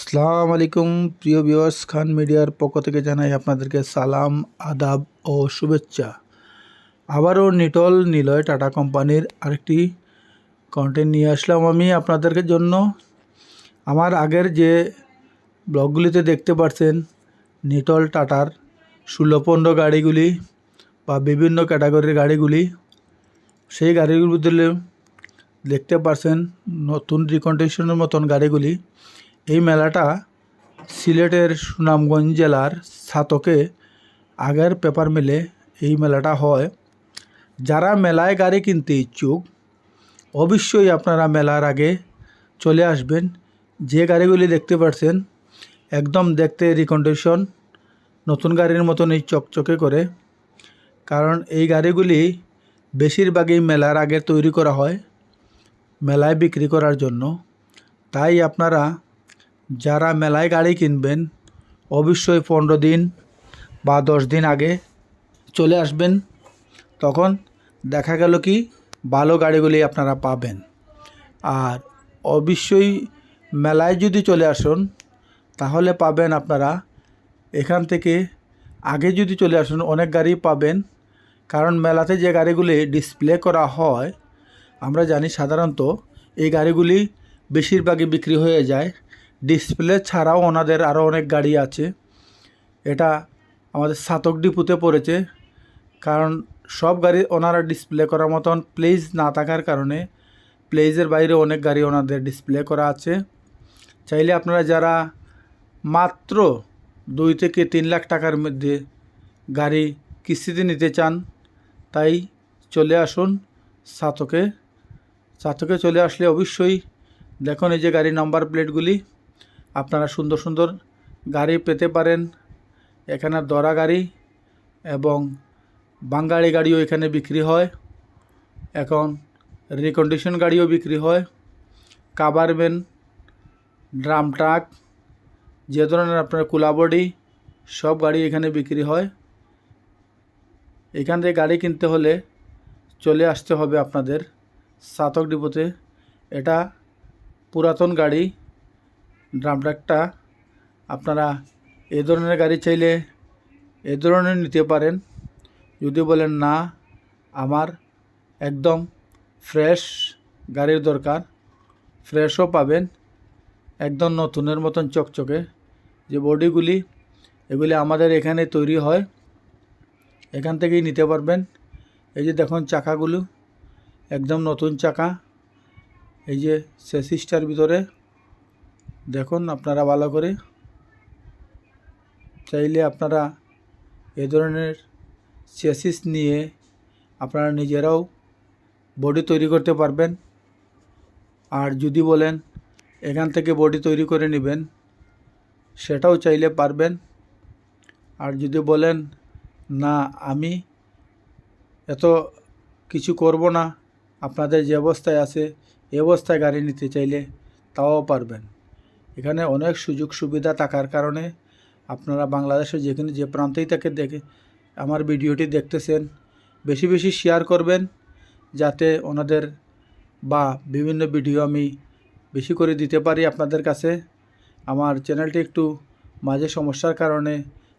সালাম আলাইকুম, প্রিয় বিওয়াস খান মিডিয়ার পক্ষ থেকে জানাই আপনাদেরকে সালাম, আদাব ও শুভেচ্ছা। আবারও নিটল নিলয় টাটা কোম্পানির আরেকটি কন্টেন্ট নিয়ে আসলাম আমি আপনাদেরকে জন্য। আমার আগের যে ব্লগগুলিতে দেখতে পাচ্ছেন নিটল টাটার ষোলো গাড়িগুলি বা বিভিন্ন ক্যাটাগরির গাড়িগুলি, সেই গাড়িগুলির দেখতে পাচ্ছেন নতুন রিকন্ডিশনের মতন গাড়িগুলি। এই মেলাটা সিলেটের সুনামগঞ্জ জেলার ছাতকে আগের পেপার মিলে এই মেলাটা হয়। যারা মেলায় গাড়ি কিনতে ইচ্ছুক, অবশ্যই আপনারা মেলার আগে চলে আসবেন। যে গাড়িগুলি দেখতে পাচ্ছেন একদম দেখতে রিকন্ডিশন নতুন গাড়ির মতন এই চকচকে করে। কারণ এই গাড়িগুলি বেশিরভাগই মেলার আগে তৈরি করা হয়, মেলায় বিক্রি করার জন্য। তাই আপনারা যারা মেলায় গাড়ি কিনবেন, অবশ্যই পনেরো দিন বা দশ দিন আগে চলে আসবেন। তখন দেখা গেল কি, ভালো গাড়িগুলি আপনারা পাবেন। আর অবশ্যই মেলায় যদি চলে আসুন, তাহলে পাবেন আপনারা এখান থেকে আগে যদি চলে আসুন, অনেক গাড়ি পাবেন। কারণ মেলাতে যে গাড়িগুলি ডিসপ্লে করা হয়, আমরা জানি সাধারণত এই গাড়িগুলি বেশিরভাগই বিক্রি হয়ে যায়। ডিসপ্লে ছাড়াও ওনাদের আরও অনেক গাড়ি আছে। এটা আমাদের সাতক ডিপুতে পড়েছে। কারণ সব গাড়ি ওনারা ডিসপ্লে করার মতন প্লেস না থাকার কারণে প্লেজের বাইরে অনেক গাড়ি ওনাদের ডিসপ্লে করা আছে। চাইলে আপনারা যারা মাত্র দুই থেকে তিন লাখ টাকার মধ্যে গাড়ি কিস্তিতে নিতে চান, তাই চলে আসুন সাতকে। সাতকে চলে আসলে অবশ্যই দেখুন এই যে গাড়ি নাম্বার প্লেটগুলি আপনারা সুন্দর সুন্দর গাড়ি পেতে পারেন। এখানে দরা গাড়ি এবং বাঙ্গালি গাড়িও এখানে বিক্রি হয়। এখন রিকন্ডিশন গাড়িও বিক্রি হয়। কাবারম্যান ড্রাম ট্রাক যে ধরনের আপনার কুলাবডি সব গাড়ি এখানে বিক্রি হয়। এখান থেকে গাড়ি কিনতে হলে চলে আসতে হবে আপনাদের সাতক ডিপোতে। এটা পুরাতন গাড়ি। ড্রাম আপনারা এ ধরনের গাড়ি চাইলে এ ধরনের নিতে পারেন। যদি বলেন না, আমার একদম ফ্রেশ গাড়ির দরকার। ফ্রেশও পাবেন, একদম নতুনের মতন চকচকে। যে বডিগুলি, এগুলি আমাদের এখানে তৈরি হয়, এখান থেকেই নিতে পারবেন। এই যে দেখুন চাকাগুলো, একদম নতুন চাকা। এই যে সেসিসটার ভিতরে দেখুন আপনারা ভালো করে। চাইলে আপনারা এ ধরনের চেসিস নিয়ে আপনারা নিজেরাও বডি তৈরি করতে পারবেন। আর যদি বলেন এখান থেকে বডি তৈরি করে নেবেন, সেটাও চাইলে পারবেন। আর যদি বলেন না, আমি এত কিছু করব না, আপনাদের যে অবস্থায় আছে, এ অবস্থায় গাড়ি নিতে চাইলে তাও পারবেন। এখানে অনেক সুযোগ সুবিধা থাকার কারণে আপনারা বাংলাদেশের যেখানে যে প্রান্তেই থেকে দেখে আমার ভিডিওটি দেখতেছেন, বেশি বেশি শেয়ার করবেন যাতে ওনাদের বা বিভিন্ন ভিডিও আমি বেশি করে দিতে পারি আপনাদের কাছে। আমার চ্যানেলটি একটু মাঝে সমস্যার কারণে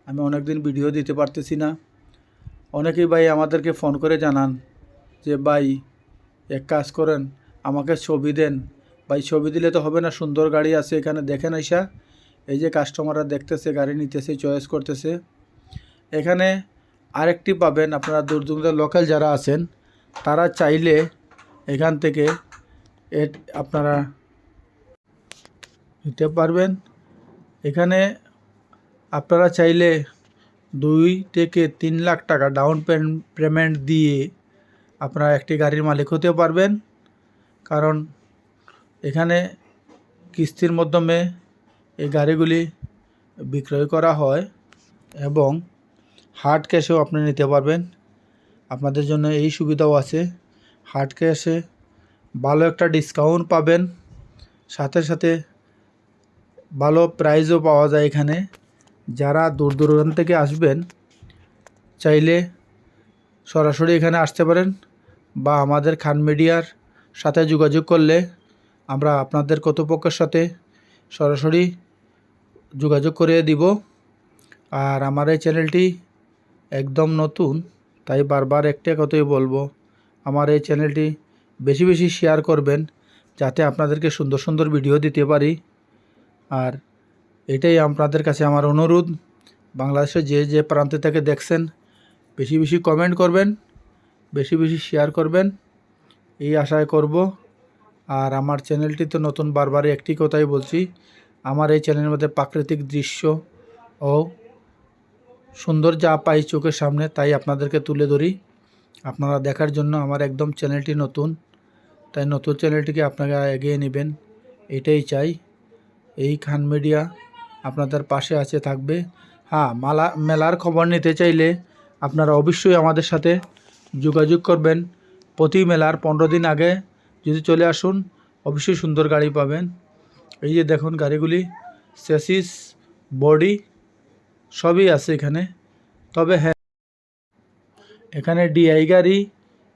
আমি অনেক দিন ভিডিও দিতে পারতেছি না। অনেকেই ভাই আমাদেরকে ফোন করে জানান যে, ভাই, এক কাজ করেন, আমাকে ছবি দেন। ভাই, ছবি দিলে তো হবে না, সুন্দর গাড়ি আছে এখানে। দেখেন আইসা, এই যে কাস্টমাররা দেখতেছে, গাড়ি নিতেছে চয়েস করতেছে। এখানে আরেকটি পাবেন আপনারা দূর দূরের লোকাল যারা আছেন, তারা চাইলে এখান থেকে আপনারা নিতে পারবেন। এখানে আপনারা চাইলে দুই থেকে তিন লাখ টাকা ডাউন পেমেন্ট দিয়ে আপনারা একটি গাড়ির মালিক হতে পারবেন। কারণ এখানে কিস্তির মাধ্যমে এই গাড়িগুলি বিক্রয় করা হয় এবং হার্ড ক্যাশেও আপনি নিতে পারবেন। আপনাদের জন্য এই সুবিধাও আছে। হার্ড ক্যাশে ভালো একটা ডিসকাউন্ট পাবেন। সাথে সাথে ভালো প্রাইজও পাওয়া যায় এখানে। যারা দূর দূরান্ত থেকে আসবেন, চাইলে সরাসরি এখানে আসতে পারেন বা আমাদের খান মিডিয়ার সাথে যোগাযোগ করলে আমরা আপনাদের কর্তৃপক্ষের সাথে সরাসরি যোগাযোগ করে দিব। আর আমার এই চ্যানেলটি একদম নতুন, তাই বারবার একটা কথাই বলব, আমার এই চ্যানেলটি বেশি বেশি শেয়ার করবেন, যাতে আপনাদেরকে সুন্দর সুন্দর ভিডিও দিতে পারি। আর এটাই আপনাদের কাছে আমার অনুরোধ বাংলাদেশে যে যে প্রান্তে থেকে দেখছেন, বেশি বেশি কমেন্ট করবেন, বেশি বেশি শেয়ার করবেন, এই আশায় করব। আর আমার চ্যানেলটি তো নতুন বারবার একটি কথাই বলছি। আমার এই চ্যানেলের মধ্যে প্রাকৃতিক দৃশ্য ও সুন্দর যা পাই চোখের সামনে তাই আপনাদেরকে তুলে ধরি। আপনারা দেখার জন্য আমার একদম চ্যানেলটি নতুন, তাই নতুন চ্যানেলটিকে আপনারা এগিয়ে নেবেন, এটাই চাই। এই খান মিডিয়া আপনাদের পাশে আছে, থাকবে। হ্যাঁ মালা, মেলার খবর নিতে চাইলে আপনারা অবশ্যই আমাদের সাথে যোগাযোগ করবেন। প্রতি মেলার পনেরো দিন আগে যদি চলে আসুন, অবশ্যই সুন্দর গাড়ি পাবেন। এই যে দেখুন গাড়িগুলি সেসিস বডি সবই আছে এখানে। তবে হ্যাঁ এখানে ডিআই গাড়ি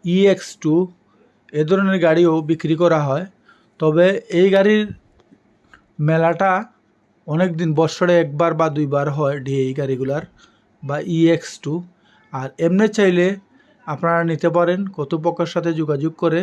ইএক্স টু এ ধরনের গাড়িও বিক্রি করা হয়। তবে এই গাড়ির মেলাটা অনেক দিন বছরে একবার বা দুইবার হয় ডিআই গাড়িগুলার বা ইএক্স টু আর এমনি চাইলে আপনারা নিতে পারেন কর্তৃপক্ষের সাথে যোগাযোগ করে।